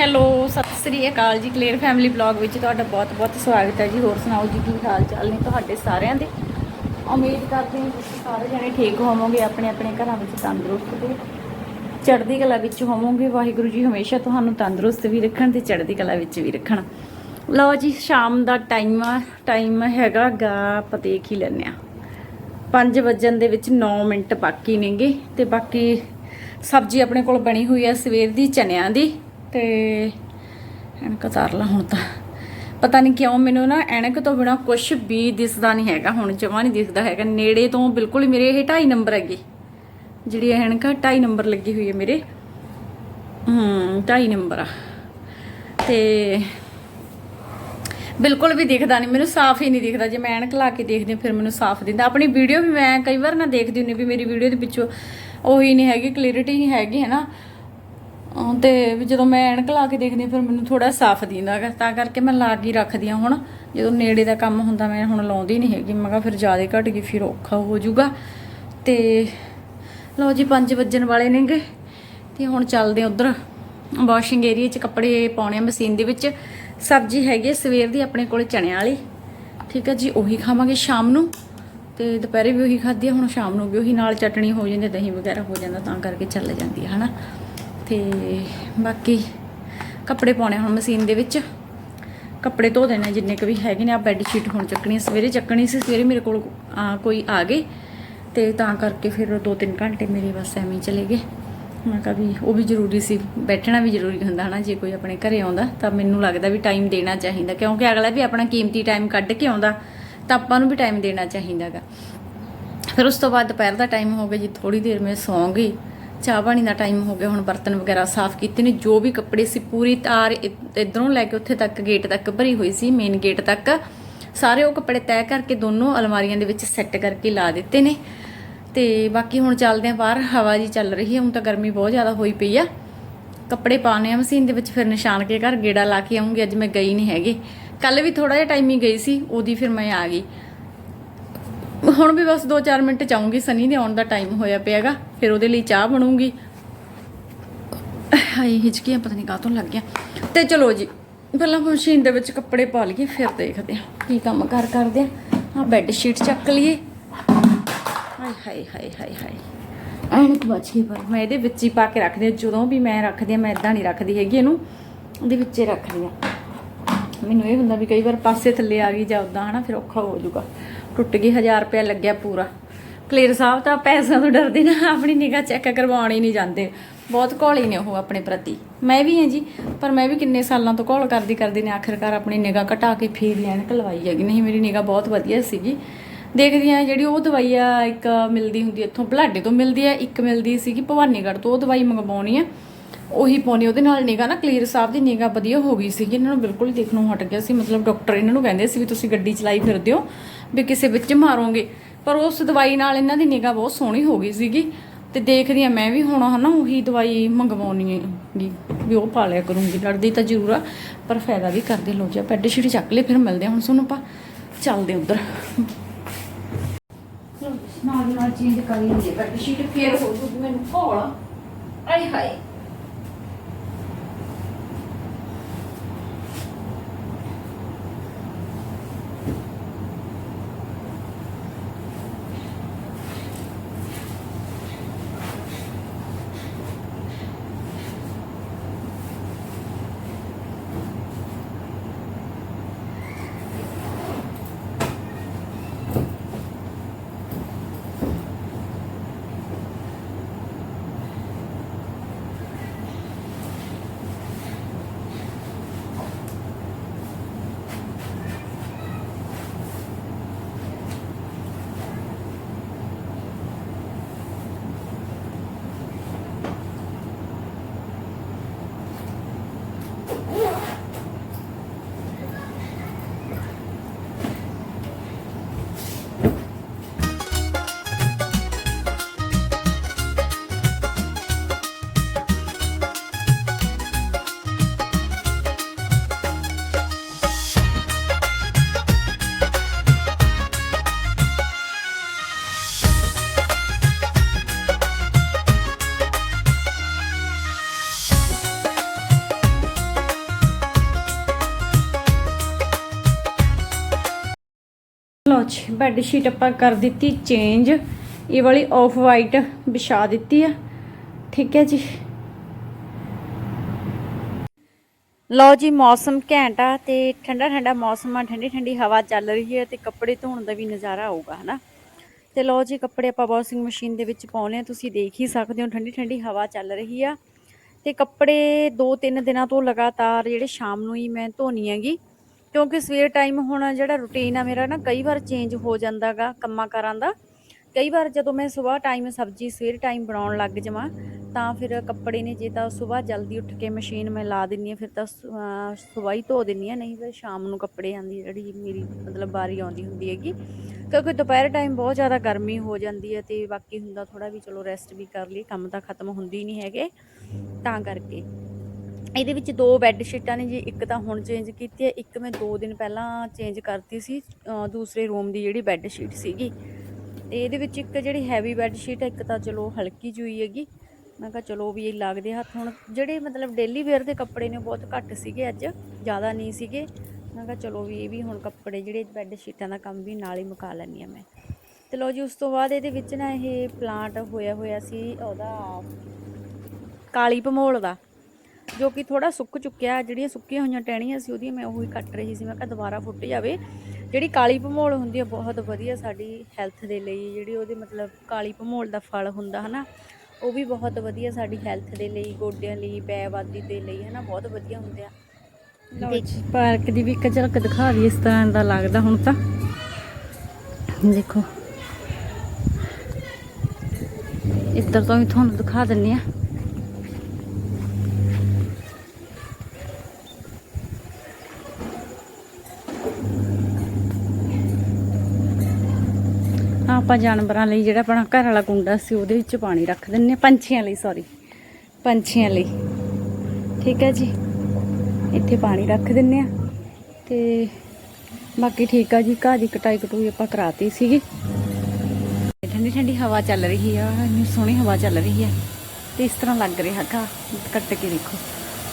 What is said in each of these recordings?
Hello, Sat Sri ਅਕਾਲ ਜੀ clear family vlog ਵਿੱਚ ਤੁਹਾਡਾ ਬਹੁਤ-ਬਹੁਤ ਸਵਾਗਤ ਹੈ ਜੀ। ਹੋਰ ਸੁਣਾਓ ਜੀ, ਕੀ ਹਾਲ ਚਾਲ ਨੇ ਤੁਹਾਡੇ ਸਾਰਿਆਂ ਦੇ? ਉਮੀਦ ਕਰਦੇ ਹਾਂ ਤੁਸੀਂ ਸਾਰੇ ਜਣੇ ਠੀਕ ਹੋਵੋਗੇ, ਆਪਣੇ ਆਪਣੇ ਘਰਾਂ ਵਿੱਚ ਤੰਦਰੁਸਤ ਤੇ ਚੜ੍ਹਦੀ ਕਲਾ ਵਿੱਚ ਹੋਵੋਗੇ। ਵਾਹਿਗੁਰੂ ਜੀ ਹਮੇਸ਼ਾ ਤੁਹਾਨੂੰ ਤੰਦਰੁਸਤ ਵੀ ਰੱਖਣ ਤੇ ਚੜ੍ਹਦੀ ਕਲਾ ਵਿੱਚ ਵੀ ਰੱਖਣ। ਲਓ ਜੀ, ਸ਼ਾਮ ਦਾ ਟਾਈਮ ਆ, ਟਾਈਮ ਹੈਗਾ ਗਾ, ਆਪਾਂ ਦੇਖ ਹੀ ਲੈਂਦੇ ਆ 5 ਵਜਣ ਦੇ ਵਿੱਚ 9 ਮਿੰਟ ਬਾਕੀ ਨੇਗੇ, ਤੇ ਬਾਕੀ ਸਬਜ਼ੀ ਆਪਣੇ ਕੋਲ ਬਣੀ ਹੋਈ ਆ ਸਵੇਰ ਦੀ, ਚਨਿਆਂ ਦੀ। ਤੇ ਐਨਕ ਉਤਾਰ ਲਾ ਹੁਣ ਤਾਂ। ਪਤਾ ਨਹੀਂ ਕਿਉਂ ਮੈਨੂੰ ਨਾ ਐਨਕ ਤੋਂ ਬਿਨਾ ਕੁਝ ਵੀ ਦਿਸਦਾ ਨਹੀਂ ਹੈਗਾ, ਹੁਣ ਜਮਾ ਨਹੀਂ ਦਿਸਦਾ ਹੈਗਾ। ਨੇੜੇ ਤੋਂ ਬਿਲਕੁਲ ਹੀ ਮੇਰੇ ਇਹ 2.5 ਨੰਬਰ ਹੈਗੀ। ਜਿਹੜੀ ਐਨਕ 2.5 ਨੰਬਰ ਲੱਗੀ ਹੋਈ ਹੈ ਮੇਰੇ। ਹੂੰ 2.5 ਨੰਬਰ ਆ। ਤੇ ਬਿਲਕੁਲ ਵੀ ਦਿਖਦਾ ਨਹੀਂ ਮੈਨੂੰ ਸਾਫ਼ ਹੀ ਨਹੀਂ ਦਿਖਦਾ। ਜੇ ਮੈਂ ਐਨਕ ਲਾ ਕੇ ਦੇਖਦੀ ਫਿਰ ਮੈਨੂੰ ਸਾਫ਼ ਦਿੰਦਾ ਆਪਣੀ ਵੀਡੀਓ ਵੀ ਮੈਂ ਕਈ ਵਾਰ ਨਾ ਦੇਖਦੀ ਹੁੰਦੀ ਵੀ ਮੇਰੀ ਵੀਡੀਓ ਦੇ ਪਿੱਛੋਂ ਉਹੀ ਨਹੀਂ ਹੈਗੀ, ਕਲੀਅਰਿਟੀ ਨਹੀਂ ਹੈਗੀ, ਹੈ ਨਾ? ਤੇ ਵੀ ਜਦੋਂ ਮੈਂ ਐਨਕ ਲਾ ਕੇ ਦੇਖਦੀ ਹਾਂ, ਫਿਰ ਮੈਨੂੰ ਥੋੜਾ ਸਾਫ਼ ਦਿੰਦਾ ਹੈਗਾ। ਤਾਂ ਕਰਕੇ ਮੈਂ ਲਾ ਕੇ ਰੱਖਦੀ ਹਾਂ ਹੁਣ। ਜਦੋਂ ਨੇੜੇ ਦਾ ਕੰਮ ਹੁੰਦਾ, ਮੈਂ ਹੁਣ ਲਾਉਂਦੀ ਨਹੀਂ ਹੈਗੀ। ਮੈਂ ਕਿਹਾ ਫਿਰ ਜ਼ਿਆਦਾ ਘਟ ਗਈ, ਫਿਰ ਔਖਾ ਹੋ ਜਾਊਗਾ। ਤੇ ਲਓ ਜੀ 5 ਵੱਜਣ ਵਾਲੇ ਨੇਗੇ। ਤੇ ਹੁਣ ਚੱਲਦੇ ਹਾਂ ਉਧਰ। ਵਾਸ਼ਿੰਗ ਏਰੀਆ 'ਚ ਕੱਪੜੇ ਪਾਉਣੇ ਆ ਮਸ਼ੀਨ ਦੇ ਵਿੱਚ। ਸਬਜ਼ੀ ਹੈਗੀ ਆ ਸਵੇਰ ਦੀ ਆਪਣੇ ਕੋਲ ਚਣਿਆਂ ਵਾਲੀ। ਠੀਕ ਹੈ ਜੀ, ਉਹੀ ਖਾਵਾਂਗੇ ਸ਼ਾਮ ਨੂੰ। ਤੇ ਦੁਪਹਿਰੇ ਵੀ ਉਹੀ ਖਾਧੀ ਆ, ਹੁਣ ਸ਼ਾਮ ਨੂੰ ਵੀ ਉਹੀ ਨਾਲ ਚਟਣੀ ਹੋ ਜਾਂਦੀ ਦਹੀਂ ਵਗੈਰਾ ਹੋ ਜਾਂਦਾ, ਤਾਂ ਕਰਕੇ ਚੱਲ ਜਾਂਦੀ ਹੈ ਹਨਾ? ਤੇ ਬਾਕੀ ਕੱਪੜੇ ਪਾਉਣੇ ਹੁਣ ਮਸ਼ੀਨ ਦੇ ਵਿੱਚ। ਕੱਪੜੇ ਧੋ ਦੇਣੇ ਜਿੰਨੇ ਕੁ ਵੀ ਹੈਗੇ ਨੇ ਆ ਬੈੱਡ ਸ਼ੀਟ ਹੁਣ ਚੱਕਣੀ ਸਵੇਰੇ ਚੱਕਣੀ ਸੀ ਸਵੇਰੇ ਮੇਰੇ ਕੋਲ ਆ, ਕੋਈ ਆ ਗਏ। ਤੇ ਤਾਂ ਕਰਕੇ ਫਿਰ 2-3 ਘੰਟੇ ਮੇਰੇ ਬਸ ਐਵੇਂ ਹੀ ਚਲੇ ਗਏ। ਮੈਂ ਕਿਹਾ ਵੀ ਉਹ ਵੀ ਜ਼ਰੂਰੀ ਸੀ ਬੈਠਣਾ ਵੀ ਜ਼ਰੂਰੀ ਹੁੰਦਾ ਹਨਾ ਜੇ ਕੋਈ ਆਪਣੇ ਘਰੇ ਆਉਂਦਾ ਤਾਂ ਮੈਨੂੰ ਲੱਗਦਾ ਵੀ ਟਾਈਮ ਦੇਣਾ ਚਾਹੀਦਾ ਕਿਉਂਕਿ ਅਗਲਾ ਵੀ ਆਪਣਾ ਕੀਮਤੀ ਟਾਈਮ ਕੱਢ ਕੇ ਆਉਂਦਾ ਤਾਂ ਆਪਾਂ ਨੂੰ ਵੀ ਟਾਈਮ ਦੇਣਾ ਚਾਹੀਦਾਗਾ ਫਿਰ ਉਸ ਤੋਂ ਬਾਅਦ ਦੁਪਹਿਰ ਦਾ ਟਾਈਮ ਹੋ ਗਿਆ ਜੀ ਥੋੜੀ ਦੇਰ ਮੈਂ ਸੌਂ ਗਈ। ਚਾਹ ਪਾਣੀ ਦਾ ਟਾਈਮ ਹੋ ਗਿਆ, ਹੁਣ ਬਰਤਨ ਵਗੈਰਾ ਸਾਫ਼ ਕੀਤੇ ਨੇ, ਜੋ ਵੀ ਕੱਪੜੇ ਸੀ ਪੂਰੀ ਤਾਰ ਇ- ਇੱਧਰੋਂ ਲੈ ਕੇ ਉੱਥੇ ਤੱਕ ਗੇਟ ਤੱਕ ਭਰੀ ਹੋਈ ਸੀ ਮੇਨ ਗੇਟ ਤੱਕ। ਸਾਰੇ ਉਹ ਕੱਪੜੇ ਤੈਅ ਕਰਕੇ ਦੋਨੋਂ ਅਲਮਾਰੀਆਂ ਦੇ ਵਿੱਚ ਸੈੱਟ ਕਰਕੇ ਲਾ ਦਿੱਤੇ ਨੇ। ਤੇ ਬਾਕੀ ਹੁਣ ਚੱਲਦੇ ਆ ਬਾਹਰ, ਹਵਾ ਜੀ ਚੱਲ ਰਹੀ ਹੈ, ਹੁਣ ਤਾਂ ਗਰਮੀ ਬਹੁਤ ਜ਼ਿਆਦਾ ਹੋਈ ਪਈ ਆ। ਕੱਪੜੇ ਪਾਉਣੇ ਆ ਮਸ਼ੀਨ ਦੇ ਵਿੱਚ, ਫਿਰ ਨਿਸ਼ਾਨ ਕੇ ਘਰ ਗੇੜਾ ਲਾ ਕੇ ਆਉਂਗੀ ਅੱਜ ਮੈਂ ਗਈ ਨਹੀਂ ਹੈਗੀ। ਕੱਲ ਵੀ ਥੋੜਾ ਜਿਹਾ ਟਾਈਮ ਹੀ ਗਈ ਸੀ, ਉਹਦੀ ਫਿਰ ਮੈਂ ਆ ਗਈ। ਹੁਣ ਵੀ ਬਸ 2-4 ਮਿੰਟ ਚਾਹੂੰਗੀ ਸਨੀ ਦੇ ਆਉਣ ਦਾ ਟਾਈਮ ਹੋਇਆ ਪਿਆਗਾ ਫਿਰ ਉਹਦੇ ਲਈ ਚਾਹ ਬਣੂਗੀ। ਹਾਏ, ਹਿਚਕੀਆਂ ਪਤਾ ਨਹੀਂ ਕਾਹਤੋਂ ਲੱਗ ਗਿਆ ਤੇ ਚਲੋ ਜੀ, ਪਹਿਲਾਂ ਮਸ਼ੀਨ ਦੇ ਵਿੱਚ ਕੱਪੜੇ ਪਾ ਲਈਏ, ਫਿਰ ਦੇਖਦੇ ਹਾਂ ਕੀ ਕੰਮ ਕਰ ਕਰਦੇ ਆ ਆ ਬੈੱਡ ਸ਼ੀਟ ਚੱਕ ਲਈਏ। ਹਾਏ ਹਾਏ ਹਾਏ ਹਾਏ ਹਾਏ। ਐਨਕ ਬਚ ਪਰ ਮੈਂ ਇਹਦੇ ਵਿੱਚ ਹੀ ਪਾ ਕੇ ਰੱਖਦੀ ਹਾਂ, ਜਦੋਂ ਵੀ ਮੈਂ ਰੱਖਦੀ ਹਾਂ, ਮੈਂ ਇਦਾਂ ਨਹੀਂ ਰੱਖਦੀ ਹੈਗੀ ਇਹਨੂੰ। ਉਹਦੇ ਵਿੱਚ ਹੀ ਰੱਖਦੀ ਹਾਂ। ਮੈਨੂੰ ਇਹ ਹੁੰਦਾ ਵੀ ਕਈ ਵਾਰ ਪਾਸੇ ਥੱਲੇ ਆ ਗਈ ਜਾਂ ਉਦਾਂ ਹਨਾ, ਫਿਰ ਔਖਾ ਹੋ ਜਾਊਗਾ। ਟੁੱਟ ਗਈ 1000 ਰੁਪਇਆ ਲੱਗਿਆ ਪੂਰਾ। ਕਲੀਅਰ ਸਾਹਿਬ ਤਾਂ ਪੈਸਿਆਂ ਤੋਂ ਡਰਦੇ ਨਾ, ਆਪਣੀ ਨਿਗਾਹ ਚੈੱਕ ਕਰਵਾਉਣੀ ਨਹੀਂ ਜਾਂਦੇ। ਬਹੁਤ ਘੋਲੀ ਨੇ ਉਹ ਆਪਣੇ ਪ੍ਰਤੀ। ਮੈਂ ਵੀ ਹਾਂ ਜੀ, ਪਰ ਮੈਂ ਵੀ ਕਿੰਨੇ ਸਾਲਾਂ ਤੋਂ ਘੋਲ ਕਰਦੀ ਕਰਦੀ ਨੇ, ਆਖਿਰਕਾਰ ਆਪਣੀ ਨਿਗਾਹ ਘਟਾ ਕੇ ਫੇਰ ਲੈਣ ਕਲਵਾਈ ਹੈਗੀ। ਨਹੀਂ, ਮੇਰੀ ਨਿਗਾਹ ਬਹੁਤ ਵਧੀਆ ਸੀਗੀ। ਦੇਖਦੀ ਆ ਜਿਹੜੀ ਉਹ ਦਵਾਈ ਆ, ਇੱਕ ਮਿਲਦੀ ਹੁੰਦੀ ਇੱਥੋਂ ਬਲਾਡੇ ਤੋਂ ਮਿਲਦੀ ਆ, ਇੱਕ ਮਿਲਦੀ ਸੀਗੀ ਭਵਾਨੀਗੜ੍ਹ ਤੋਂ, ਉਹ ਦਵਾਈ ਮੰਗਵਾਉਣੀ ਆ। ਉਹੀ ਪਾਉਣੀ, ਉਹਦੇ ਨਾਲ ਨਿਗਾ ਨਾ ਕਲੀਅਰ ਸਾਹਿਬ ਦੀ ਨਿਗਾ ਵਧੀਆ ਹੋ ਗਈ ਸੀਗੀ, ਇਹਨਾਂ ਨੂੰ ਬਿਲਕੁਲ ਦੇਖਣੋਂ ਹਟ ਗਿਆ ਸੀ, ਮਤਲਬ ਡਾਕਟਰ ਇਹਨਾਂ ਨੂੰ ਕਹਿੰਦੇ ਸੀ ਵੀ ਤੁਸੀਂ ਗੱਡੀ ਚਲਾਈ ਫਿਰਦੇ ਹੋ, ਵੀ ਕਿਸੇ ਵਿੱਚ ਮਾਰੋਗੇ। ਪਰ ਉਸ ਦਵਾਈ ਨਾਲ ਇਹਨਾਂ ਦੀ ਨਿਗਾ ਬਹੁਤ ਸੋਹਣੀ ਹੋ ਗਈ ਸੀਗੀ ਤੇ ਦੇਖਦੀ ਆ ਮੈਂ ਵੀ ਹੁਣ ਹਨਾ ਉਹੀ ਦਵਾਈ ਮੰਗਵਾਉਣੀ ਹੈਗੀ, ਵੀ ਉਹ ਪਾ ਲਿਆ ਕਰੂੰਗੀ ਲੜਦੀ ਤਾਂ ਜ਼ਰੂਰ ਆ, ਪਰ ਫਾਇਦਾ ਵੀ ਕਰਦੇ ਲੋ ਜਾ ਪੈਡ ਸ਼ੀਟ ਚੱਕ ਲਈ ਫਿਰ ਮਿਲਦੇ ਆ ਹੁਣ ਤੁਹਾਨੂੰ ਆਪਾਂ, ਚੱਲਦੇ ਉਧਰ। ਨਾਲ ਨਾਲ ਚੇਂਜ ਕਰ ਲਈ ਪੈਡ ਸ਼ੀਟ ਫੇਰ ਹੋ ਜੂਗੀ ਮੈਨੂੰ ਘੋਲ ਆਏ ਹਾਏ। ਜੀ ਬੈੱਡ ਸ਼ੀਟ ਆਪਾਂ ਕਰ ਦਿੱਤੀ ਚੇਂਜ ਇਹ ਵਾਲੀ ਆਫ ਵਾਈਟ ਵਿਛਾ ਦਿੱਤੀ ਆ। ਠੀਕ ਹੈ ਜੀ। ਲਓ ਜੀ, ਮੌਸਮ ਘੈਂਟ ਆ ਤੇ ਠੰਡਾ ਠੰਡਾ ਮੌਸਮ ਆ ਠੰਡੀ ਠੰਡੀ ਹਵਾ ਚੱਲ ਰਹੀ ਹੈ ਤੇ ਕੱਪੜੇ ਧੋਣ ਦਾ ਵੀ ਨਜ਼ਾਰਾ ਆਊਗਾ, ਹਨਾ? ਤੇ ਲਓ ਜੀ, ਕੱਪੜੇ ਆਪਾਂ ਵਾਸ਼ਿੰਗ ਮਸ਼ੀਨ ਦੇ ਵਿੱਚ ਪਾਉਣੇ ਆ, ਤੁਸੀਂ ਦੇਖ ਹੀ ਸਕਦੇ ਹੋ ਠੰਡੀ ਠੰਡੀ ਹਵਾ ਚੱਲ ਰਹੀ ਆ। ਤੇ ਕੱਪੜੇ 2-3 ਦਿਨਾਂ ਤੋਂ ਲਗਾਤਾਰ ਜਿਹੜੇ ਸ਼ਾਮ ਨੂੰ ਹੀ ਮੈਂ ਧੋਣੀ ਹੈਗੀ। ਕਿਉਂਕਿ ਸਵੇਰ ਟਾਈਮ ਹੁਣ ਜਿਹੜਾ ਰੁਟੀਨ ਆ ਮੇਰਾ ਨਾ ਕਈ ਵਾਰ ਚੇਂਜ ਹੋ ਜਾਂਦਾਗਾ ਕੰਮਾਂ ਕਾਰਾਂ ਦਾ। ਕਈ ਵਾਰ ਜਦੋਂ ਮੈਂ ਸਵੇਰ ਟਾਈਮ ਸਬਜ਼ੀ ਸਵੇਰ ਟਾਈਮ ਬਣਾਉਣ ਲੱਗ ਜਾਵਾਂ, ਤਾਂ ਫਿਰ ਕੱਪੜੇ ਨੇ ਜੇ ਤਾਂ ਸਵੇਰ ਜਲਦੀ ਉੱਠ ਕੇ ਮਸ਼ੀਨ ਮੈਂ ਲਾ ਦਿੰਨੀ ਆ ਫਿਰ ਤਾਂ ਸਵੇਰ ਹੀ ਧੋ ਦਿੰਨੀ ਆ ਨਹੀਂ ਫਿਰ ਸ਼ਾਮ ਨੂੰ ਕੱਪੜੇ ਆਂਦੀ ਜਿਹੜੀ ਮੇਰੀ ਮਤਲਬ ਵਾਰੀ ਆਉਂਦੀ ਹੁੰਦੀ ਹੈਗੀ। ਕਿਉਂਕਿ ਦੁਪਹਿਰ ਟਾਈਮ ਬਹੁਤ ਜ਼ਿਆਦਾ ਗਰਮੀ ਹੋ ਜਾਂਦੀ ਹੈ ਤੇ ਬਾਕੀ ਹੁੰਦਾ ਥੋੜਾ ਵੀ ਚਲੋ ਰੈਸਟ ਵੀ ਕਰ ਲਈ ਕੰਮ ਤਾਂ ਖਤਮ ਹੁੰਦੀ ਨਹੀਂ ਹੈਗੇ, ਤਾਂ ਕਰਕੇ। ਇਹਦੇ ਵਿੱਚ ਦੋ ਬੈੱਡ ਸ਼ੀਟਾਂ ਨੇ ਜੀ, ਇੱਕ ਤਾਂ ਹੁਣ ਚੇਂਜ ਕੀਤੀ ਹੈ, ਇੱਕ ਮੈਂ 2 ਦਿਨ ਪਹਿਲਾਂ ਚੇਂਜ ਕਰਤੀ ਸੀ ਦੂਸਰੇ ਰੂਮ ਦੀ ਜਿਹੜੀ ਬੈੱਡ ਸ਼ੀਟ ਸੀਗੀ। ਤੇ ਇਹਦੇ ਵਿੱਚ ਇੱਕ ਜਿਹੜੀ ਹੈਵੀ ਬੈੱਡ ਸ਼ੀਟ ਹੈ, ਇੱਕ ਤਾਂ ਚਲੋ ਹਲਕੀ ਜਿਹੀ ਹੈਗੀ। ਮੈਂ ਕਿਹਾ ਚਲੋ ਵੀ ਇਹ ਲੱਗਦੇ ਹੱਥ ਹੁਣ। ਜਿਹੜੇ ਮਤਲਬ ਡੇਲੀ ਵੇਅਰ ਦੇ ਕੱਪੜੇ ਨੇ ਬਹੁਤ ਘੱਟ ਸੀਗੇ ਅੱਜ, ਜ਼ਿਆਦਾ ਨਹੀਂ ਸੀਗੇ। ਮੈਂ ਕਿਹਾ ਚਲੋ ਵੀ ਇਹ ਵੀ ਹੁਣ ਕੱਪੜੇ ਜਿਹੜੇ ਬੈੱਡ ਸ਼ੀਟਾਂ ਦਾ ਕੰਮ ਵੀ ਨਾਲ ਹੀ ਮੁਕਾ ਲੈਂਦੀ ਆ ਮੈਂ। ਤੇ ਲੋ ਜੀ, ਉਸ ਤੋਂ ਬਾਅਦ ਇਹਦੇ ਵਿੱਚ ਨਾ ਇਹ ਪਲਾਂਟ ਹੋਇਆ ਹੋਇਆ ਸੀ, ਉਹਦਾ ਕਾਲੀ ਭਮੋਲ ਦਾ। ਜੋ ਕਿ ਥੋੜਾ ਸੁੱਕ ਚੁੱਕਿਆ ਜਿਹੜੀਆਂ ਸੁੱਕੀਆਂ ਹੋਈਆਂ ਟਹਿਣੀਆਂ ਸੀ ਉਹਦੀਆਂ ਮੈਂ ਉਹੀ ਕੱਟ ਰਹੀ ਸੀ। ਮੈਂ ਕਿਹਾ ਦੁਬਾਰਾ ਫੁੱਟ ਜਾਵੇ। ਜਿਹੜੀ ਕਾਲੀ ਭਮੋਲ ਹੁੰਦੀ ਹੈ ਬਹੁਤ ਵਧੀਆ ਸਾਡੀ ਹੈਲਥ ਦੇ ਲਈ ਜਿਹੜੀ ਉਹਦੇ ਮਤਲਬ ਕਾਲੀ ਭਮੋਲ ਦਾ ਫਲ ਹੁੰਦਾ ਹਨਾ ਉਹ ਵੀ ਬਹੁਤ ਵਧੀਆ ਸਾਡੀ ਹੈਲਥ ਦੇ ਲਈ ਗੋਡਿਆਂ ਲਈ ਪੈਵਾਦੀ ਦੇ ਲਈ ਹਨਾ ਬਹੁਤ ਵਧੀਆ ਹੁੰਦੇ ਆ। ਵਿੱਚ ਪਾਰਕ ਦੀ ਵੀ ਇੱਕ ਝਲਕ ਦਿਖਾ ਦੀ ਇਸ ਤਰ੍ਹਾਂ ਦਾ ਲੱਗਦਾ ਹੁਣ ਤਾਂ। ਦੇਖੋ। ਇੱਧਰ ਤੋਂ ਵੀ ਤੁਹਾਨੂੰ ਦਿਖਾ ਦਿੰਨੀ ਆ। ਆਪਾਂ ਜਾਨਵਰਾਂ ਲਈ ਜਿਹੜਾ ਆਪਣਾ ਘਰ ਵਾਲਾ ਕੁੰਡਾ ਸੀ ਉਹਦੇ ਵਿੱਚ ਪਾਣੀ ਰੱਖ ਦਿੰਨੇ ਆ ਪੰਛੀਆਂ ਲਈ ਸੌਰੀ ਪੰਛੀਆਂ ਲਈ। ਠੀਕ ਹੈ ਜੀ? ਇੱਥੇ ਪਾਣੀ ਰੱਖ ਦਿੰਨੇ ਆ ਤੇ ਬਾਕੀ ਠੀਕ ਆ ਜੀ ਘਾਹ ਦੀ ਕਟਾਈ ਕਟੂਈ ਆਪਾਂ ਕਰਾਤੀ ਸੀਗੀ। ਠੰਡੀ ਠੰਡੀ ਹਵਾ ਚੱਲ ਰਹੀ ਆ ਇੰਨੀ ਸੋਹਣੀ ਹਵਾ ਚੱਲ ਰਹੀ ਆ। ਤੇ ਇਸ ਤਰ੍ਹਾਂ ਲੱਗ ਰਿਹਾ ਘਾਹ। ਕੱਟ ਕੇ ਦੇਖੋ।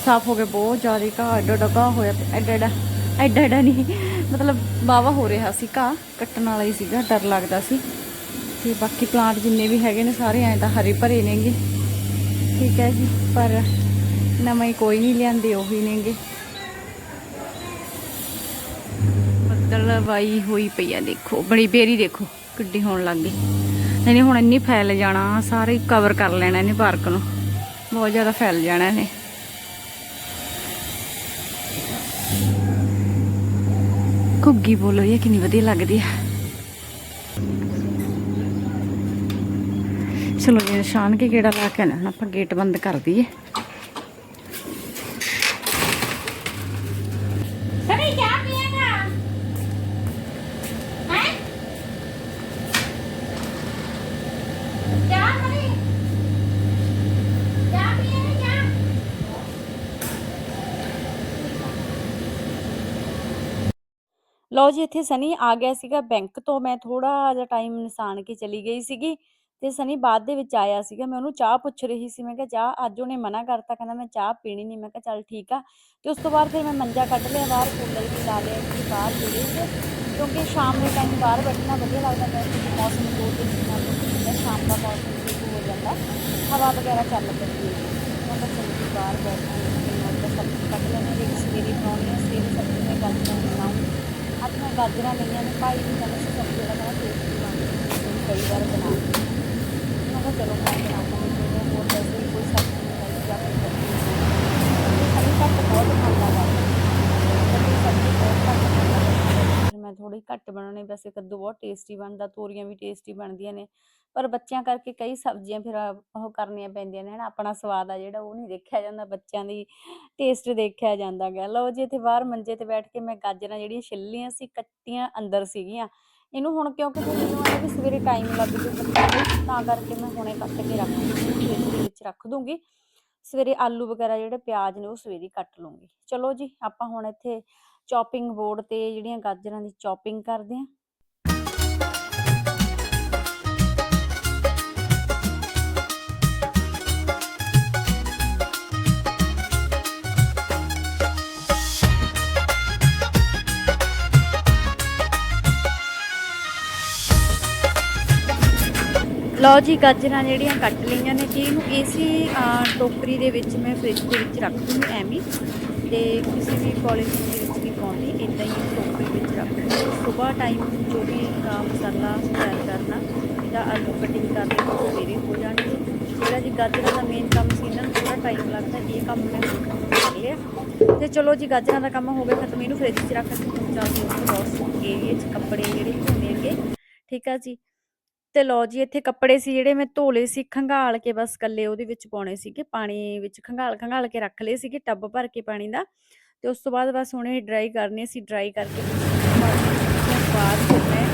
ਸਾਫ਼ ਹੋ ਗਿਆ ਬਹੁਤ ਜ਼ਿਆਦਾ ਘਾਹ ਐਡਾ ਐਡਾ ਘਾਹ ਹੋਇਆ ਪਿਆ, ਐਡਾ ਐਡਾ ਐਡਾ ਐਡਾ ਨਹੀਂ ਮਤਲਬ ਵਾਵਾ ਹੋ ਰਿਹਾ ਸੀ ਘਾਹ। ਕੱਟਣ ਵਾਲਾ ਹੀ ਸੀਗਾ ਡਰ ਲੱਗਦਾ ਸੀ। ਤੇ ਬਾਕੀ ਪਲਾਂਟ ਜਿੰਨੇ ਵੀ ਹੈਗੇ ਨੇ ਸਾਰੇ ਐਂ ਤਾਂ ਹਰੇ ਭਰੇ ਨੇਗੇ। ਠੀਕ ਹੈ ਜੀ, ਪਰ ਨਵੇਂ ਕੋਈ ਨਹੀਂ ਲਿਆਂਦੇ, ਉਹੀ ਨੇਗੇ। ਬੱਦਲ ਵਾਈ ਹੋਈ ਪਈ ਆ, ਦੇਖੋ, ਬੜੀ ਬੇਰੀ ਦੇਖੋ, ਕਿੱਡੀ ਹੋਣ ਲੱਗ ਗਈ। ਨਹੀਂ ਹੁਣ ਇੰਨੀ ਫੈਲ ਜਾਣਾ, ਸਾਰੇ ਕਵਰ ਕਰ ਲੈਣਾ ਇਹਨੇ ਪਾਰਕ ਨੂੰ। ਬਹੁਤ ਜ਼ਿਆਦਾ ਫੈਲ ਜਾਣਾ ਇਹਨੇ। ਘੁੱਗੀ ਬੋਲੋ ਰਹੀ ਕਿੰਨੀ ਵਧੀਆ ਲੱਗਦੀ ਹੈ। चलो ये छान के गेड़ा ला के आने आप गेट बंद कर दी लो जी इतने सनी आ गया सी बैंक तो मैं थोड़ा जहा टाइम निशान के चली गई सी ਤੇ ਸਨੀ ਬਾਅਦ ਦੇ ਵਿੱਚ ਆਇਆ ਸੀਗਾ, ਮੈਂ ਉਹਨੂੰ ਚਾਹ ਪੁੱਛ ਰਹੀ ਸੀ, ਮੈਂ ਕਿਹਾ ਚਾਹ ਅੱਜ ਉਹਨੇ ਮਨਾ ਕਰਤਾ, ਕਹਿੰਦਾ ਮੈਂ ਚਾਹ ਪੀਣੀ ਨਹੀਂ ਮੈਂ ਕਿਹਾ, ਚੱਲ ਠੀਕ ਆ। ਤੇ ਉਸ ਤੋਂ ਬਾਅਦ ਫਿਰ ਮੈਂ ਮੰਜਾ ਕੱਢ ਲਿਆ, ਬਾਹਰ ਕੂਲਰ ਵੀ ਲਾ ਲਿਆ ਸੀ ਬਾਹਰ ਜਿਹੜੇ ਕਿਉਂਕਿ ਸ਼ਾਮ ਦੇ ਟਾਈਮ ਬਾਹਰ ਬੈਠਣਾ ਵਧੀਆ ਲੱਗਦਾ ਹੈ ਮੌਸਮ ਦੋ ਤਿੰਨ ਦਿਨਾਂ ਤੋਂ ਹੁੰਦਾ ਸ਼ਾਮ ਦਾ ਮੌਸਮ ਸ਼ੁਰੂ ਹੋ ਜਾਂਦਾ, ਹਵਾ ਵਗੈਰਾ ਚੱਲ ਪੈਂਦੀ ਹੈ। ਮੈਂ ਕਿਹਾ, ਚੱਲ ਜੀ, ਬਾਹਰ ਬੈਠ ਕੇ ਤਾਂ ਸਬਜ਼ੀ ਕੱਢ ਲੈਣੇ ਜਿਹੜੀ ਸਵੇਰੇ ਬਣਾਉਣੀ ਹੈ, ਸਵੇਰੇ ਸਬਜ਼ੀ ਮੈਂ ਗਾਜਰਾਂ ਬਣਾਉਂ ਅੱਜ ਮੈਂ ਗਾਜਰਾਂ ਲਈਆਂ ਨੇ, ਭਾਈ ਵੀ ਕਹਿੰਦਾ ਸਬਜ਼ੀ ਦਾ ਕਹਿੰਦਾ ਟੇਸਟੀ ਬਣਦੀ ਕਈ ਵਾਰ ਬਣਾ ਕੇ ਮੈਂ ਕਿਹਾ ਚਲੋ ਮੈਂ ਬਣਾਉਂਗਾ ਮੈਨੂੰ ਹੋਰ ਵੈਸੇ ਵੀ ਕੋਈ ਸਬਜ਼ੀ ਨਹੀਂ ਹੈਗੀ, ਜਾਂ ਕੋਈ ਸਬਜ਼ੀ ਨਹੀਂ ਸਬਜ਼ੀ ਵਾ ਮੈਂ ਥੋੜੀ ਘੱਟ ਬਣਾਉਣੀ, ਵੈਸੇ ਕੱਦੂ ਬਹੁਤ ਟੇਸਟੀ ਬਣਦਾ, ਤੋਰੀਆਂ ਵੀ ਟੇਸਟੀ ਬਣਦੀਆਂ ਨੇ। ਪਰ ਬੱਚਿਆਂ ਕਰਕੇ ਕਈ ਸਬਜ਼ੀਆਂ ਫਿਰ ਉਹ ਕਰਨੀਆਂ ਪੈਂਦੀਆਂ ਨੇ, ਹਨਾ। ਆਪਣਾ ਸਵਾਦ ਆ ਜਿਹੜਾ, ਉਹ ਨਹੀਂ ਦੇਖਿਆ ਜਾਂਦਾ। ਬੱਚਿਆਂ ਦੀ ਟੇਸਟ ਦੇਖਿਆ ਜਾਂਦਾ ਗਾ। ਲਓ ਜੀ, ਇੱਥੇ ਬਾਹਰ ਮੰਜੇ ਤੇ ਬੈਠ ਕੇ ਮੈਂ ਗਾਜਰਾਂ ਜਿਹੜੀਆਂ ਛਿੱਲੀਆਂ ਸੀ, ਕੱਟੀਆਂ ਅੰਦਰ ਸੀਗੀਆਂ। ਇਹਨੂੰ ਹੁਣ ਕਿਉਂਕਿ ਫਿਰ ਮੈਨੂੰ ਆਇਆ ਵੀ ਸਵੇਰੇ ਟਾਈਮ ਲੱਗ ਜੂ ਕੱਟਣ ਨੂੰ, ਤਾਂ ਕਰਕੇ ਮੈਂ ਹੁਣੇ ਕੱਟ ਕੇ ਰੱਖ ਦੂੰਗੀ ਦੇ ਵਿੱਚ ਰੱਖ ਦੂੰਗੀ। ਸਵੇਰੇ ਆਲੂ ਵਗੈਰਾ ਜਿਹੜੇ ਪਿਆਜ਼ ਨੇ ਉਹ ਸਵੇਰੇ ਕੱਟ ਲੂੰਗੀ। ਚਲੋ ਜੀ, ਆਪਾਂ ਹੁਣ ਇੱਥੇ ਚੌਪਿੰਗ ਬੋਰਡ ਤੇ ਜਿਹੜੀਆਂ ਗਾਜਰਾਂ ਦੀ ਚੌਪਿੰਗ ਕਰਦੇ ਹਾਂ। ਲਓ ਜੀ ਗਾਜਰਾਂ ਜਿਹੜੀਆਂ ਕੱਟ ਲਈਆਂ ਨੇ ਜੀ ਇਹਨੂੰ ਇਸੇ ਅਹ, ਟੋਕਰੀ ਦੇ ਵਿੱਚ ਮੈਂ ਫ੍ਰਿਜ ਦੇ ਵਿੱਚ ਰੱਖ ਦੂੰਗੀ ਐਵੇਂ। ਹੀ। ਤੇ ਕਿਸੇ ਵੀ ਪੋਲੀਥੀਨ ਦੇ ਵਿੱਚ ਨਹੀਂ ਪਾਉਂਦੀ ਇਦਾਂ ਹੀ ਟੋਕਰੀ ਵਿੱਚ ਰੱਖ ਦੂੰਗੀ ਸਵੇਰ ਟਾਈਮ ਜੋ ਵੀ ਅਹ, ਮਸਾਲਾ ਤਿਆਰ ਕਰਨਾ ਇਹਦਾ ਆਲੂ ਕਟਿੰਗ ਕਰਨੀ ਉਹ ਸਵੇਰੇ ਹੋ ਜਾਣਗੇ। ਜਿਹੜਾ ਜੀ ਗਾਜਰਾਂ ਦਾ ਮੇਨ ਕੰਮ ਸੀ ਇਹਨਾਂ ਨੂੰ ਥੋੜਾ ਟਾਈਮ ਲੱਗਦਾ ਇਹ ਕੰਮ ਮੈਂ ਕਰ ਲਿਆ। ਤੇ ਚਲੋ ਜੀ ਗਾਜਰਾਂ ਦਾ ਕੰਮ ਹੋ ਗਿਆ ਖਤਮ ਇਹਨੂੰ ਫ੍ਰਿਜ 'ਚ ਰੱਖ ਕੇ ਹੁਣ ਚੱਲਦੇ ਹਾਂ ਵਾਸ਼ 'ਚ ਕੱਪੜੇ ਜਿਹੜੇ ਧੋਣੇਗੇ ਠੀਕ ਆ ਜੀ। ਤੇ ਲਓ ਜੀ, ਇੱਥੇ ਕੱਪੜੇ ਸੀ ਜਿਹੜੇ ਮੈਂ ਧੋ ਲਏ ਸੀ, ਖੰਗਾਲ ਕੇ ਬਸ ਕੱਲੇ ਉਹਦੇ ਵਿੱਚ ਪਾਉਣੇ ਸੀਗੇ, ਪਾਣੀ ਵਿੱਚ ਖੰਗਾਲ ਖੰਗਾਲ ਕੇ ਰੱਖ ਲਏ ਸੀਗੇ, ਟੱਬ ਭਰ ਕੇ ਪਾਣੀ ਦਾ ਤੇ ਉਸ ਤੋਂ ਬਾਅਦ ਬਸ ਹੁਣ ਇਹ ਡਰਾਈ ਕਰਨੇ ਸੀ ਡਰਾਈ ਕਰਕੇ ਬਾਅਦ ਮੈਂ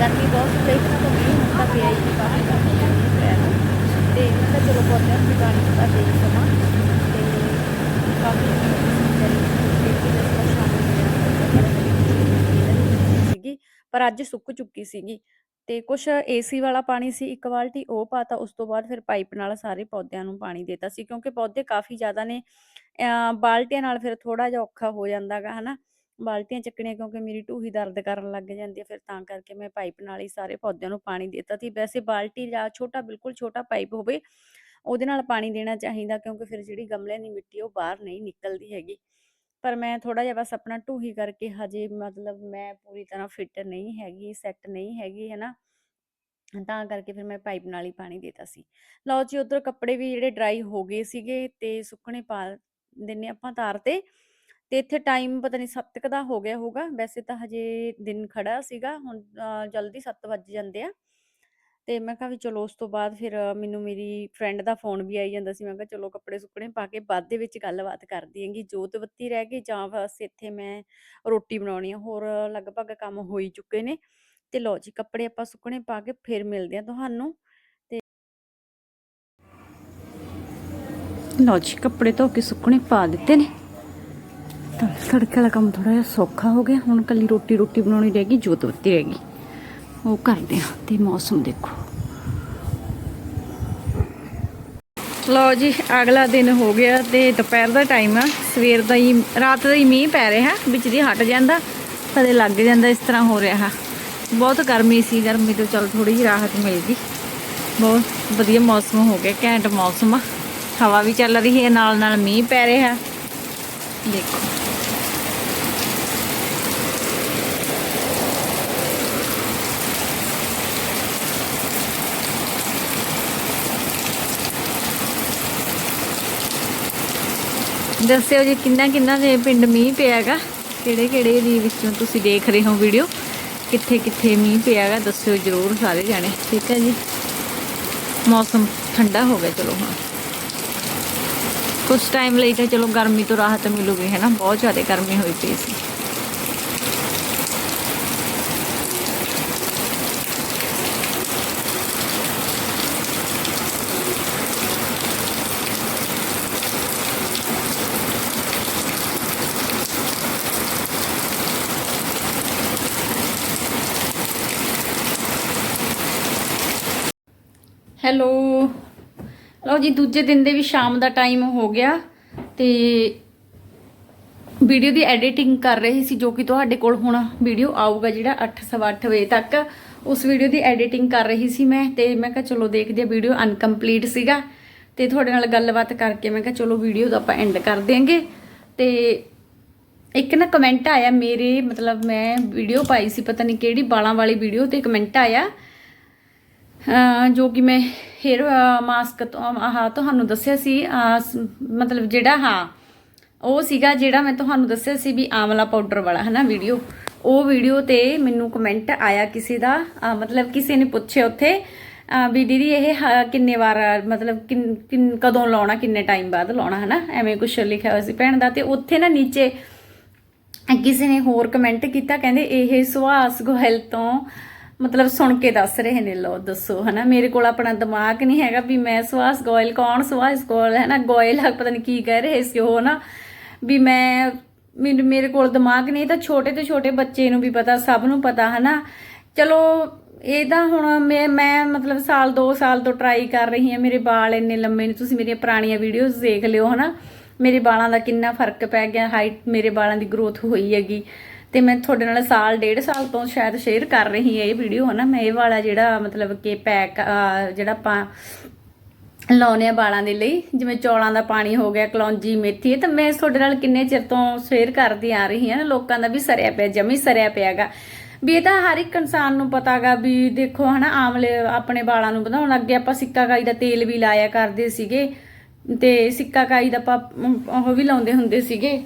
ਗਰਮੀ ਬਹੁਤ ਦੇਖਣਾ ਤਾਂ ਨਹੀਂ ਹੁੰਦਾ ਪਿਆ ਹੀ ਬਾਹਰ ਗਰਮੀ ਨਹੀਂ ਤੇ ਮੈਂ ਕਿਹਾ ਚਲੋ ਪੌਦਿਆਂ ਨੂੰ ਪਾਣੀ ਪਾ ਦੇ ਸਮਾਂ ਤੇ ਕਾਫੀ ਸੀਗੀ, ਪਰ ਅੱਜ ਸੁੱਕ ਚੁੱਕੀ ਸੀਗੀ। ਤੇ ਕੁਛ ਏਸੀ ਵਾਲਾ ਪਾਣੀ ਸੀ, ਇੱਕ ਬਾਲਟੀ ਉਹ ਪਾਤਾ, ਉਸ ਤੋਂ ਬਾਅਦ ਫਿਰ ਪਾਈਪ ਨਾਲ ਸਾਰੇ ਪੌਦਿਆਂ ਨੂੰ ਪਾਣੀ ਦੇਤਾ ਸੀ, ਕਿਉਂਕਿ ਪੌਦੇ ਕਾਫੀ ਜ਼ਿਆਦਾ ਨੇ ਬਾਲਟੀਆਂ ਨਾਲ ਫਿਰ ਥੋੜਾ ਜਿਹਾ ਔਖਾ ਹੋ ਜਾਂਦਾਗਾ, ਹਨਾ? ਬਾਲਟੀਆਂ ਚੱਕਣੀਆਂ ਕਿਉਂਕਿ ਮੇਰੀ ਢੂਹੀ ਦਰਦ ਕਰਨ ਲੱਗ ਜਾਂਦੀ ਹੈ ਫਿਰ ਤਾਂ ਕਰਕੇ ਮੈਂ ਪਾਈਪ ਨਾਲ ਹੀ ਸਾਰੇ ਪੌਦਿਆਂ ਨੂੰ ਪਾਣੀ ਦਿੱਤਾ ਸੀ। ਵੈਸੇ ਬਾਲਟੀ ਜਾਂ ਛੋਟਾ, ਬਿਲਕੁਲ ਛੋਟਾ ਪਾਈਪ ਹੋਵੇ, ਉਹਦੇ ਨਾਲ ਪਾਣੀ ਦੇਣਾ ਚਾਹੀਦਾ, ਕਿਉਂਕਿ ਫਿਰ ਜਿਹੜੀ ਗਮਲਿਆਂ ਦੀ ਮਿੱਟੀ ਉਹ ਬਾਹਰ ਨਹੀਂ ਨਿਕਲਦੀ ਹੈਗੀ। ਪਰ ਮੈਂ ਥੋੜਾ ਜਿਹਾ ਬਸ ਆਪਣਾ ਢੂਹੀ ਕਰਕੇ ਹਜੇ ਮਤਲਬ ਮੈਂ ਪੂਰੀ ਤਰ੍ਹਾਂ ਫਿੱਟ ਨਹੀਂ ਹੈਗੀ, ਸੈੱਟ ਨਹੀਂ ਹੈਗੀ, ਹੈ ਨਾ? ਤਾਂ ਕਰਕੇ ਫਿਰ ਮੈਂ ਪਾਈਪ ਨਾਲ ਹੀ ਪਾਣੀ ਦੇਤਾ ਸੀ। ਲਓ ਜੀ, ਉਧਰ ਕੱਪੜੇ ਵੀ ਜਿਹੜੇ ਡਰਾਈ ਹੋ ਗਏ ਸੀਗੇ ਤੇ ਸੁੱਕਣੇ ਪਾ ਦਿੰਨੇ ਆਪਾਂ ਤਾਰ ਤੇ। ਤੇ ਇੱਥੇ ਟਾਈਮ ਪਤਾ ਨਹੀਂ 7 ਕੁ ਦਾ ਹੋ ਗਿਆ ਹੋਊਗਾ, ਵੈਸੇ ਤਾਂ ਹਜੇ ਦਿਨ ਖੜਾ ਸੀਗਾ, ਹੁਣ ਜਲਦੀ 7 ਵੱਜ ਜਾਂਦੇ ਆ। ਤੇ ਮੈਂ ਕਿਹਾ ਵੀ ਚਲੋ ਉਸ ਤੋਂ ਬਾਅਦ ਫਿਰ ਮੈਨੂੰ ਮੇਰੀ ਫਰੈਂਡ ਦਾ ਫੋਨ ਵੀ ਆਈ ਜਾਂਦਾ ਸੀ, ਮੈਂ ਕਿਹਾ ਚਲੋ ਕੱਪੜੇ ਸੁੱਕਣੇ ਪਾ ਕੇ ਬਾਅਦ ਦੇ ਵਿੱਚ ਗੱਲਬਾਤ ਕਰਦੀ ਹੈਗੀ, ਜੋਤ ਬੱਤੀ ਰਹਿ ਗਈ ਜਾਂ ਬਸ ਇੱਥੇ ਮੈਂ ਰੋਟੀ ਬਣਾਉਣੀ ਆ, ਹੋਰ ਲਗਭਗ ਕੰਮ ਹੋ ਹੀ ਚੁੱਕੇ ਨੇ, ਤੇ ਲਓ ਜੀ ਕੱਪੜੇ ਆਪਾਂ ਸੁੱਕਣੇ ਪਾ ਕੇ ਫਿਰ ਮਿਲਦੇ ਆ ਤੁਹਾਨੂੰ ਲਓ ਜੀ ਕੱਪੜੇ ਧੋ ਕੇ ਸੁੱਕਣੇ ਪਾ ਦਿੱਤੇ ਨੇ, ਤਾਂ ਤੜਕੇ ਵਾਲਾ ਕੰਮ ਥੋੜਾ ਜਿਹਾ ਸੌਖਾ ਹੋ ਗਿਆ, ਹੁਣ ਕੱਲੀ ਰੋਟੀ ਰੋਟੀ ਬਣਾਉਣੀ ਰਹਿ ਗਈ, ਜੋਤ ਬੱਤੀ ਰਹਿ ਗਈ, ਉਹ ਕਰਦੇ ਆ ਤੇ ਮੌਸਮ ਦੇਖੋ। ਲਓ ਜੀ, ਅਗਲਾ ਦਿਨ ਹੋ ਗਿਆ ਤੇ ਦੁਪਹਿਰ ਦਾ ਟਾਈਮ ਆ। ਸਵੇਰ ਦਾ ਹੀ, ਰਾਤ ਦਾ ਹੀ ਮੀਂਹ ਪੈ ਰਿਹਾ, ਵਿੱਚ ਦੀ ਹਟ ਜਾਂਦਾ ਕਦੇ ਲੱਗ ਜਾਂਦਾ ਇਸ ਤਰ੍ਹਾਂ ਹੋ ਰਿਹਾ ਬਹੁਤ ਗਰਮੀ ਸੀ, ਗਰਮੀ ਤੋਂ ਚਲ ਥੋੜੀ ਜਿਹੀ ਰਾਹਤ ਮਿਲ ਗਈ। ਬਹੁਤ ਵਧੀਆ ਮੌਸਮ ਹੋ ਗਿਆ, ਘੈਂਟ ਮੌਸਮ ਆ। ਹਵਾ ਵੀ ਚੱਲ ਰਹੀ ਹੈ ਨਾਲ ਨਾਲ ਮੀਂਹ ਪੈ ਰਿਹਾ। ਦੇਖੋ। ਦੱਸਿਓ ਜੀ, ਕਿੰਨਾ ਕਿੰਨਾ ਦੇ ਪਿੰਡ ਮੀਂਹ ਪਿਆਗਾ? ਕਿਹੜੇ ਕਿਹੜੇ ਦੀ ਵਿੱਚੋਂ ਤੁਸੀਂ ਦੇਖ ਰਹੇ ਹੋ ਵੀਡੀਓ ਕਿੱਥੇ ਕਿੱਥੇ ਮੀਂਹ ਪਿਆਗਾ, ਦੱਸਿਓ ਜਰੂਰ ਸਾਰੇ ਜਾਣੇ। ਠੀਕ ਹੈ ਜੀ। ਮੌਸਮ ਠੰਡਾ ਹੋ ਗਿਆ, ਚਲੋ ਹਾਂ। ਕੁਝ ਟਾਈਮ ਲਈ ਤਾਂ ਚਲੋ ਗਰਮੀ ਤੋਂ ਰਾਹਤ ਮਿਲੂਗੀ ਹੈ ਨਾ ਬਹੁਤ ਜ਼ਿਆਦਾ ਗਰਮੀ ਹੋਈ ਪਈ ਸੀ। ਹੈਲੋ। ਲਓ ਜੀ, ਦੂਜੇ ਦਿਨ ਦੇ ਵੀ ਸ਼ਾਮ ਦਾ ਟਾਈਮ ਹੋ ਗਿਆ ਤੇ ਵੀਡੀਓ ਦੀ ਐਡੀਟਿੰਗ ਕਰ ਰਹੀ ਸੀ ਜੋ ਕਿ ਤੁਹਾਡੇ ਕੋਲ ਹੁਣ ਵੀਡੀਓ ਆਊਗਾ ਜਿਹੜਾ 8:30 ਵਜੇ ਤੱਕ। ਉਸ ਵੀਡੀਓ ਦੀ ਐਡੀਟਿੰਗ ਕਰ ਰਹੀ ਸੀ ਮੈਂ ਤੇ ਮੈਂ ਕਿਹਾ ਚਲੋ ਦੇਖਦੇ ਆ ਵੀਡੀਓ ਅਨਕੰਪਲੀਟ ਸੀਗਾ ਤੇ ਤੁਹਾਡੇ ਨਾਲ ਗੱਲਬਾਤ ਕਰਕੇ ਮੈਂ ਕਿਹਾ ਚਲੋ ਵੀਡੀਓ ਦਾ ਆਪਾਂ ਐਂਡ ਕਰ ਦਿਆਂਗੇ। ਤੇ ਇੱਕ ਨਾ ਕਮੈਂਟ ਆਇਆ ਮੇਰੇ, ਮਤਲਬ ਮੈਂ ਵੀਡੀਓ ਪਾਈ ਸੀ, ਪਤਾ ਨਹੀਂ ਕਿਹੜੀ ਬਾਲਾਂ ਵਾਲੀ ਵੀਡੀਓ ਤੇ ਕਮੈਂਟ ਆਇਆ। ਜੋ ਕਿ ਮੈਂ ਹੇਅਰ ਮਾਸਕ ਤੋਂ, ਆਹ ਤੁਹਾਨੂੰ ਦੱਸਿਆ ਸੀ ਮਤਲਬ ਜਿਹੜਾ, ਹਾਂ, ਉਹ ਸੀਗਾ ਜਿਹੜਾ ਮੈਂ ਤੁਹਾਨੂੰ ਦੱਸਿਆ ਸੀ ਵੀ ਆਮਲਾ ਪਾਊਡਰ ਵਾਲਾ, ਹਨਾ ਵੀਡੀਓ ਉਹ ਵੀਡੀਓ ਤੇ ਮੈਨੂੰ ਕਮੈਂਟ ਆਇਆ ਕਿਸੇ ਦਾ ਮਤਲਬ ਕਿਸੇ ਨੇ ਪੁੱਛਿਆ ਉੱਥੇ ਵੀ ਦੀਦੀ ਇਹ, ਹ- ਕਿੰਨੇ ਵਾਰ, ਮਤਲਬ ਕਿੰਨ- ਕਿੰਨ- ਕਦੋਂ ਲਾਉਣਾ, ਕਿੰਨੇ ਟਾਈਮ ਬਾਅਦ ਲਾਉਣਾ, ਹਨਾ, ਐਵੇਂ ਕੁਝ ਲਿਖਿਆ ਹੋਇਆ ਸੀ ਭੈਣ ਦਾ। ਤੇ ਉੱਥੇ ਨਾ ਨੀਚੇ ਕਿਸੇ ਨੇ ਹੋਰ ਕਮੈਂਟ ਕੀਤਾ, ਕਹਿੰਦੇ ਇਹ ਸੁਹਾਸ ਗੋਹਲ ਤੋਂ ਮਤਲਬ ਸੁਣ ਕੇ ਦੱਸ ਰਹੇ ਨੇ ਲੋ ਦੱਸੋ, ਹਨਾ? ਮੇਰੇ ਕੋਲ ਆਪਣਾ ਦਿਮਾਗ ਨਹੀਂ ਹੈਗਾ ਵੀ ਮੈਂ ਸੁਹਾਸ ਗੋਇਲ ਕੌਣ, ਸੁਹਾਸ ਗੋਇਲ ਹੈ ਨਾ ਗੋਇਲ ਪਤਾ ਨਹੀਂ ਕੀ ਕਹਿ ਰਹੇ ਸੀ ਉਹ ਨਾ ਵੀ ਮੈਂ, ਮੈਨੂੰ- ਮੇਰੇ ਕੋਲ ਦਿਮਾਗ ਨਹੀਂ, ਇਹ ਤਾਂ ਛੋਟੇ ਤੋਂ ਛੋਟੇ ਬੱਚੇ ਨੂੰ ਵੀ ਪਤਾ, ਸਭ ਨੂੰ ਪਤਾ, ਹਨਾ? ਚਲੋ, ਇਹ ਤਾਂ ਹੁਣ ਮੈਂ ਮੈਂ ਮਤਲਬ ਸਾਲ 2 ਸਾਲ ਤੋਂ ਟਰਾਈ ਕਰ ਰਹੀ ਹਾਂ, ਮੇਰੇ ਵਾਲ ਇੰਨੇ ਲੰਮੇ ਨੇ, ਤੁਸੀਂ ਮੇਰੀਆਂ ਪੁਰਾਣੀਆਂ ਵੀਡੀਓਜ਼ ਦੇਖ ਲਿਓ, ਹਨਾ? ਮੇਰੇ ਵਾਲਾਂ ਦਾ ਕਿੰਨਾ ਫ਼ਰਕ ਪੈ ਗਿਆ ਹਾਈਟ ਮੇਰੇ ਵਾਲਾਂ ਦੀ ਗਰੋਥ ਹੋਈ ਹੈਗੀ। ਤੇ ਮੈਂ ਤੁਹਾਡੇ ਨਾਲ ਸਾਲ, ਡੇਢ ਸਾਲ ਤੋਂ ਸ਼ਾਇਦ ਸ਼ੇਅਰ ਕਰ ਰਹੀ ਹਾਂ ਇਹ ਵੀਡੀਓ ਹਨਾ? ਮੈਂ ਇਹ ਵਾਲਾ ਜਿਹੜਾ ਮਤਲਬ ਕਿ ਪੈਕ ਜਿਹੜਾ ਆਪਾਂ ਲਾਉਨੇ ਆ ਵਾਲਾਂ ਦੇ ਲਈ, ਜਿਵੇਂ ਚੌਲਾਂ ਦਾ ਪਾਣੀ ਹੋ ਗਿਆ, ਕਲੌਂਜੀ, ਮੇਥੀ, ਇਹ ਤਾਂ ਮੈਂ ਤੁਹਾਡੇ ਨਾਲ ਕਿੰਨੇ ਚਿਰ ਤੋਂ ਸ਼ੇਅਰ ਕਰਦੀ ਆ ਰਹੀ ਹਾਂ ਨਾ, ਲੋਕਾਂ ਦਾ ਵੀ ਸਰਿਆ ਪਿਆ, ਜਮੀ ਸਰਿਆ ਪਿਆਗਾ ਵੀ ਇਹ ਤਾਂ ਹਰ ਇੱਕ ਇਨਸਾਨ ਨੂੰ ਪਤਾਗਾ ਵੀ ਦੇਖੋ, ਹਨਾ, ਆਮਲੇ ਆਪਣੇ ਵਾਲਾਂ ਨੂੰ ਵਧਾਉਣ ਅੱਗੇ ਆਪਾਂ ਸਿੱਕਾਕਾਈ ਦਾ ਤੇਲ ਵੀ ਲਾਇਆ ਕਰਦੇ ਸੀਗੇ, ਤੇ ਸਿੱਕਾ ਕਾਈ ਦਾ ਆਪਾਂ ਉਹ ਵੀ ਲਾਉਂਦੇ ਹੁੰਦੇ ਸੀਗੇ।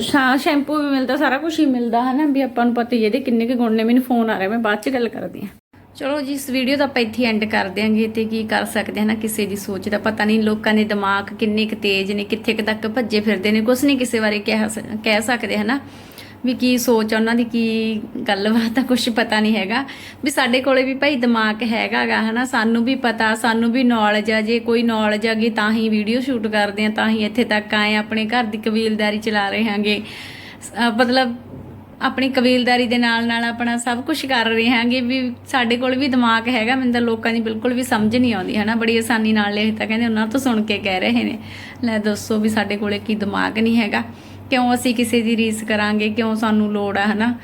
ਸ਼ਾ ਸ਼ੈਂਪੂ ਵੀ ਮਿਲਦਾ, ਸਾਰਾ ਕੁਝ ਹੀ ਮਿਲਦਾ ਹੈ ਨਾ ਵੀ ਆਪਾਂ ਨੂੰ ਪਤਾ ਹੀ ਇਹਦੇ ਕਿੰਨੇ ਕੁ ਗੁਣ ਨੇ, ਮੈਨੂੰ ਫੋਨ ਆ ਰਿਹਾ, ਮੈਂ ਬਾਅਦ ਚ ਗੱਲ ਕਰਦੀ ਹਾਂ। ਚਲੋ ਜੀ, ਇਸ ਵੀਡੀਓ ਦਾ ਆਪਾਂ ਇੱਥੇ ਐਂਡ ਕਰ ਦਿਆਂਗੇ, ਤੇ ਕੀ ਕਰ ਸਕਦੇ ਹਾਂ ਨਾ ਕਿਸੇ ਦੀ ਸੋਚ ਦਾ ਪਤਾ ਨਹੀਂ, ਲੋਕਾਂ ਦੇ ਦਿਮਾਗ ਕਿੰਨੇ ਕੁ ਤੇਜ਼ ਨੇ, ਕਿੱਥੇ ਕੁ ਤੱਕ ਭੱਜੇ ਫਿਰਦੇ ਨੇ ਕੁਝ ਨਹੀਂ ਕਿਸੇ ਬਾਰੇ ਕਹਿ ਸ- ਕਹਿ ਸਕਦੇ, ਹਨਾ। ਵੀ ਕੀ ਸੋਚ ਆ ਉਹਨਾਂ ਦੀ ਕੀ ਗੱਲਬਾਤ ਆ ਕੁਝ ਪਤਾ ਨਹੀਂ ਹੈਗਾ। ਵੀ ਸਾਡੇ ਕੋਲੇ ਵੀ ਭਾਈ ਦਿਮਾਗ ਹੈਗਾਗਾ ਹਨਾ। ਸਾਨੂੰ ਵੀ ਪਤਾ ਸਾਨੂੰ ਵੀ ਨੌਲੇਜ ਆ। ਜੇ ਕੋਈ ਨੌਲੇਜ ਆਗੀ ਤਾਂ ਹੀ ਵੀਡੀਓ ਸ਼ੂਟ ਕਰਦੇ ਆ ਤਾਂ ਹੀ ਇੱਥੇ ਤੱਕ ਆਏ ਆ, ਆਪਣੇ ਘਰ ਦੀ ਕਬੀਲਦਾਰੀ ਚਲਾ ਰਹੇ ਹਾਂਗੇ। ਮਤਲਬ ਆਪਣੀ ਕਬੀਲਦਾਰੀ ਦੇ ਨਾਲ ਨਾਲ ਆਪਣਾ ਸਭ ਕੁਝ ਕਰ ਰਹੇ ਹਾਂਗੇ। ਵੀ ਸਾਡੇ ਕੋਲ ਵੀ ਦਿਮਾਗ ਹੈਗਾ ਮੈਨੂੰ ਤਾਂ ਲੋਕਾਂ ਦੀ ਬਿਲਕੁਲ ਵੀ ਸਮਝ ਨਹੀਂ ਆਉਂਦੀ ਹਨਾ। ਬੜੀ ਆਸਾਨੀ ਨਾਲ ਲਿਖ ਤਾਂ ਕਹਿੰਦੇ ਉਹਨਾਂ ਤੋਂ ਸੁਣ ਕੇ ਕਹਿ ਰਹੇ ਨੇ ਲੈ ਦੱਸੋ ਵੀ ਸਾਡੇ ਕੋਲੇ ਕੀ ਦਿਮਾਗ ਨਹੀਂ ਹੈਗਾ। ਕਿਉਂ ਅਸੀਂ ਕਿਸੇ ਦੀ ਰੀਸ ਕਰਾਂਗੇ? ਕਿਉਂ ਸਾਨੂੰ ਲੋੜ ਆ, ਹਨਾ?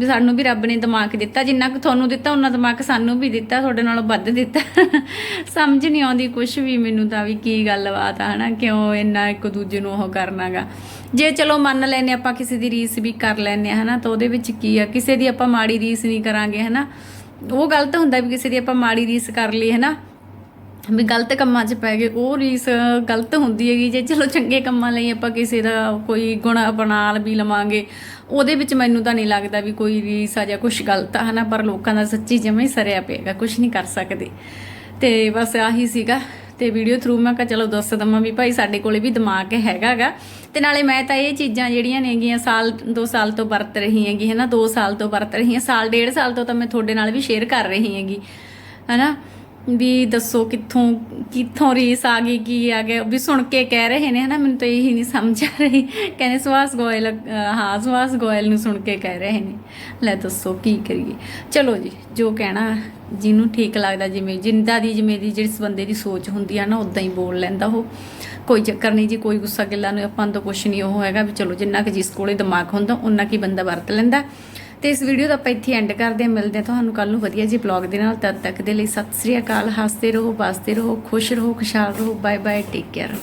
ਵੀ ਸਾਨੂੰ ਵੀ ਰੱਬ ਨੇ ਦਿਮਾਗ ਦਿੱਤਾ। ਜਿੰਨਾ ਕੁ ਤੁਹਾਨੂੰ ਦਿੱਤਾ ਉਹਨਾਂ ਦਿਮਾਗ ਸਾਨੂੰ ਵੀ ਦਿੱਤਾ, ਤੁਹਾਡੇ ਨਾਲੋਂ ਵੱਧ ਦਿੱਤਾ। ਸਮਝ ਨਹੀਂ ਆਉਂਦੀ ਕੁਝ ਵੀ ਮੈਨੂੰ ਤਾਂ ਵੀ ਕੀ ਗੱਲਬਾਤ ਆ, ਹਨਾ? ਕਿਉਂ ਇੰਨਾ ਇੱਕ ਦੂਜੇ ਨੂੰ ਉਹ ਕਰਨਾਗਾ? ਜੇ ਚਲੋ ਮੰਨ ਲੈਨੇ ਆਪਾਂ ਕਿਸੇ ਦੀ ਰੀਸ ਵੀ ਕਰ ਲੈਨੇ ਆ ਹਨਾ? ਤਾਂ ਉਹਦੇ ਵਿੱਚ ਕੀ ਆ? ਕਿਸੇ ਦੀ ਆਪਾਂ ਮਾੜੀ ਰੀਸ ਨਹੀਂ ਕਰਾਂਗੇ, ਹਨਾ? ਉਹ ਗਲਤ ਹੁੰਦਾ ਵੀ ਕਿਸੇ ਦੀ ਆਪਾਂ ਮਾੜੀ ਰੀਸ ਕਰ ਲਈ, ਹਨਾ? ਵੀ ਗਲਤ ਕੰਮਾਂ 'ਚ ਪੈ ਗਏ। ਉਹ ਰੀਸ ਗਲਤ ਹੁੰਦੀ ਹੈਗੀ ਜੇ ਚਲੋ ਚੰਗੇ ਕੰਮਾਂ ਲਈ ਆਪਾਂ ਕਿਸੇ ਦਾ ਕੋਈ ਗੁਣ ਅਪਣਾ ਵੀ ਲਵਾਂਗੇ, ਉਹਦੇ ਵਿੱਚ ਮੈਨੂੰ ਤਾਂ ਨਹੀਂ ਲੱਗਦਾ ਵੀ ਕੋਈ ਰੀਸ ਆ ਜਾਂ ਕੁਝ ਗਲਤ ਆ, ਹਨਾ, ਪਰ ਲੋਕਾਂ ਦਾ ਸੱਚੀ ਜਮੇ ਸਰਿਆ ਪਏਗਾ ਕੁਝ ਨਹੀਂ ਕਰ ਸਕਦੇ। ਤੇ ਬਸ ਆਹੀ ਸੀਗਾ। ਤੇ ਵੀਡੀਓ ਥਰੂ ਮੈਂ ਕਿਹਾ ਚਲੋ ਦੱਸ ਦਵਾਂ ਵੀ ਭਾਈ ਸਾਡੇ ਕੋਲੇ ਵੀ ਦਿਮਾਗ ਹੈਗਾਗਾ ਤੇ ਨਾਲੇ ਮੈਂ ਤਾਂ ਇਹ ਚੀਜ਼ਾਂ ਜਿਹੜੀਆਂ ਨੇਗੀਆਂ ਸਾਲ 2 ਸਾਲ ਤੋਂ ਵਰਤ ਰਹੀ ਹੈਗੀ, ਹਨਾ 2 ਸਾਲ ਤੋਂ ਵਰਤ ਰਹੀ ਹਾਂ, ਸਾਲ, ਡੇਢ ਸਾਲ ਤੋਂ ਤਾਂ ਮੈਂ ਤੁਹਾਡੇ ਨਾਲ ਵੀ ਸ਼ੇਅਰ ਕਰ ਰਹੀ ਹੈਗੀ, ਹਨਾ। ਵੀ ਦੱਸੋ ਕਿੱਥੋਂ ਕਿੱਥੋਂ ਰੀਸ ਆ ਗਈ, ਕੀ ਆ ਗਿਆ? ਵੀ ਸੁਣ ਕੇ ਕਹਿ ਰਹੇ ਨੇ, ਹਨਾ, ਮੈਨੂੰ ਤਾਂ ਇਹੀ ਨਹੀਂ ਸਮਝ ਆ ਰਹੀ। ਕਹਿੰਦੇ ਸੁਹਾਸ ਗੋਇਲ, ਹਾਂ ਸੁਹਾਸ ਗੋਇਲ ਨੂੰ ਸੁਣ ਕੇ ਕਹਿ ਰਹੇ ਨੇ। ਲੈ ਦੱਸੋ ਕੀ ਕਰੀਏ। ਚਲੋ ਜੀ, ਜੋ ਕਹਿਣਾ ਜਿਹਨੂੰ ਠੀਕ ਲੱਗਦਾ, ਜਿਵੇਂ ਜਿੰਦਾ ਦੀ, ਜਿਵੇਂ ਦੀ ਜਿਸ ਬੰਦੇ ਦੀ ਸੋਚ ਹੁੰਦੀ ਆ ਨਾ ਉਦਾਂ ਹੀ ਬੋਲ ਲੈਂਦਾ ਉਹ। ਕੋਈ ਚੱਕਰ ਨਹੀਂ ਜੀ, ਕੋਈ ਗੁੱਸਾ ਗਿੱਲਾ ਨੂੰ, ਆਪਾਂ ਤੋਂ ਤਾਂ ਕੁਛ ਨਹੀਂ ਉਹ ਹੈਗਾ ਵੀ ਚਲੋ, ਜਿੰਨਾ ਕਿ ਜਿਸ ਕੋਲੇ ਦਿਮਾਗ ਹੁੰਦਾ ਉਹਨਾਂ ਕੀ ਬੰਦਾ ਵਰਤ ਲੈਂਦਾ। ਤੇ ਇਸ ਵੀਡੀਓ ਦਾ ਆਪਾਂ ਇੱਥੇ ਐਂਡ ਕਰਦੇ ਹਾਂ। ਮਿਲਦੇ ਹਾਂ ਤੁਹਾਨੂੰ ਕੱਲ ਨੂੰ ਵਧੀਆ ਜੀ ਬਲੌਗ ਦੇ ਨਾਲ। ਤਦ ਤੱਕ ਦੇ ਲਈ ਸਤਿ ਸ੍ਰੀ ਅਕਾਲ। ਹੱਸਦੇ ਰਹੋ ਬਸਦੇ ਰਹੋ, ਖੁਸ਼ ਰਹੋ, ਖੁਸ਼ਹਾਲ ਰਹੋ। Bye bye take care